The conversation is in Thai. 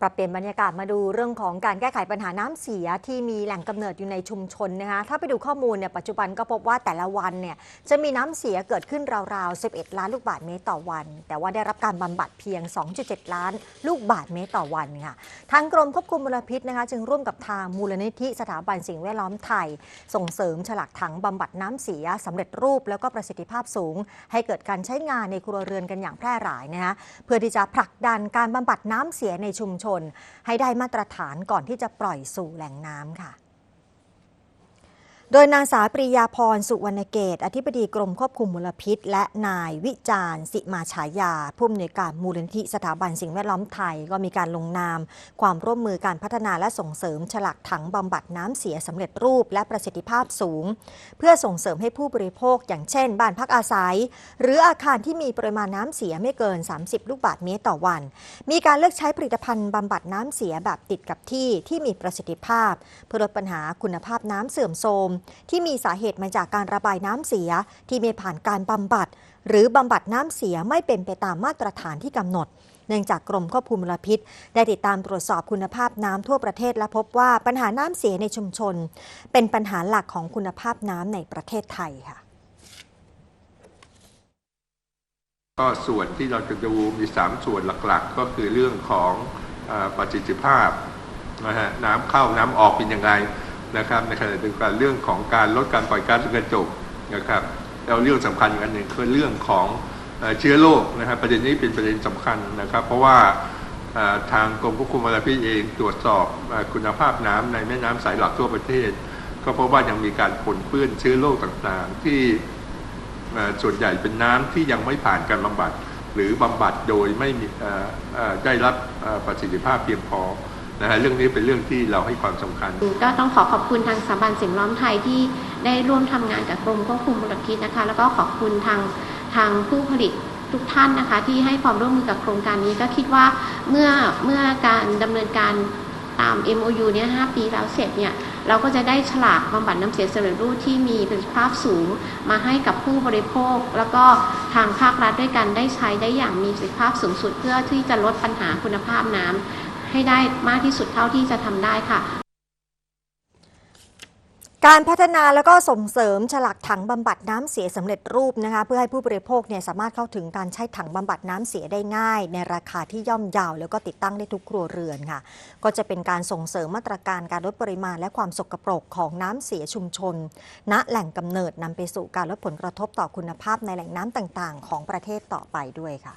ปรับเปลี่ยนบรรยากาศมาดูเรื่องของการแก้ไขปัญหาน้ำเสียที่มีแหล่งกำเนิดอยู่ในชุมชนนะคะ ถ้าไปดูข้อมูลเนี่ยปัจจุบันก็พบว่าแต่ละวันเนี่ยจะมีน้ำเสียเกิดขึ้นราวๆ 11 ล้านลูกบาศก์เมตรต่อวัน แต่ว่าได้รับการบำบัดเพียง 2.7 ล้านลูกบาศก์เมตรต่อวันค่ะ ทางกรมควบคุมมลพิษนะคะ จึงร่วมกับทางมูลนิธิสถาบันสิ่งแวดล้อมไทย ส่งเสริมฉลากถังบำบัดน้ำเสียสำเร็จรูปแล้วก็ประสิทธิภาพสูง ให้เกิดการใช้งานในครัวเรือนกันอย่างแพร่หลายนะคะเพื่อที่จะผลักดันการบำบัดน้ำเสียในชุมชนให้ได้มาตรฐานก่อนที่จะปล่อยสู่แหล่งน้ำค่ะ โดยนางสาวปริยาพรสุวรรณเกต อธิบดีกรมควบคุมมลพิษ และนายวิจารณ์สิมาฉายา ผู้อำนวยการมูลนิธิสถาบันสิ่งแวดล้อมไทย ก็มีการลงนาม ความร่วมมือการพัฒนาและส่งเสริม ฉลากถังบำบัดน้ำเสียสำเร็จรูปและประสิทธิภาพสูง เพื่อส่งเสริมให้ผู้บริโภค อย่างเช่น บ้านพักอาศัย หรืออาคารที่มีปริมาณน้ำเสียไม่เกิน 30 ลูกบาศก์เมตรต่อวัน มีการเลือกใช้ผลิตภัณฑ์บำบัดน้ำเสียแบบติดกับที่ที่มีประสิทธิภาพ เพื่อลดปัญหาคุณภาพน้ำเสื่อมโทรมที่มีสาเหตุมาจากการระบายน้ำเสีย ที่ไม่ผ่านการบำบัด หรือบำบัดน้ำเสียไม่เป็นไปตามมาตรฐานที่กำหนด เนื่องจากกรมควบคุมมลพิษ ได้ติดตามตรวจสอบคุณภาพน้ำทั่วประเทศและพบว่าปัญหาน้ำเสียในชุมชน เป็นปัญหาหลักของคุณภาพน้ำในประเทศไทยค่ะก็ส่วนที่เราจะดูมี 3 ส่วนหลักๆ ก็คือเรื่องของอประสิทธิภาพนะฮะน้ำเข้าน้ำออกเป็นยังไง นะครับในขณะเดียวกันเรื่องของการลดการปล่อยก๊าซเรือนกระจกนะครับแล้วเรื่องสำคัญอีกอันหนึ่งคือเรื่องของเชื้อโรคนะครับ ประเด็นนี้เป็นประเด็นสำคัญนะครับ เพราะว่าทางกรมควบคุมมลพิษเองตรวจสอบคุณภาพน้ำในแม่น้ำสายหลักทั่วประเทศ ก็พบว่ายังมีการปนเปื้อนเชื้อโรคต่างๆ ที่ส่วนใหญ่เป็นน้ำที่ยังไม่ผ่านการบำบัด หรือบำบัดโดยไม่มีได้รับประสิทธิภาพเพียงพอ นะฮะเรื่องนี้เป็นเรื่องที่เราให้ความสำคัญ ก็ต้องขอขอบคุณทางสถาบันสิ่งแวดล้อมไทยที่ได้ร่วมทำงานกับกรมควบคุมมลพิษนะคะ แล้วก็ขอบคุณทางทางผู้ผลิตทุกท่านนะคะ ที่ให้ความร่วมมือกับโครงการนี้ก็คิดว่าเมื่อเมื่อการดำเนินการตาม MOU เนี่ย 5 ปีแล้วเสร็จเนี่ย เราก็จะได้ฉลากบำบัดน้ำเสียสำเร็จรูปที่มีประสิทธิภาพสูง มาให้กับผู้บริโภค แล้วก็ทางภาครัฐด้วยกันได้ใช้ได้อย่างมีประสิทธิภาพสูงสุด เพื่อที่จะลดปัญหาคุณภาพน้ำ ให้ได้มากที่สุดเท่าที่จะทำได้ค่ะการพัฒนาแล้วก็ส่งเสริมฉลากถังบำบัดน้ำเสียสำเร็จรูปนะคะเพื่อให้ผู้บริโภคเนี่ยสามารถเข้าถึงการใช้ถังบำบัดน้ำเสียได้ง่าย ในราคาที่ย่อมเยาว แล้วก็ติดตั้งได้ทุกครัวเรือนค่ะ ก็จะเป็นการส่งเสริมมาตรการการลดปริมาณ และความสกปรกของน้ำเสียชุมชน ณแหล่งกำเนิดนำไปสู่การลดผลกระทบต่อคุณภาพในแหล่งน้ำต่างๆ ของประเทศต่อไปด้วยค่ะ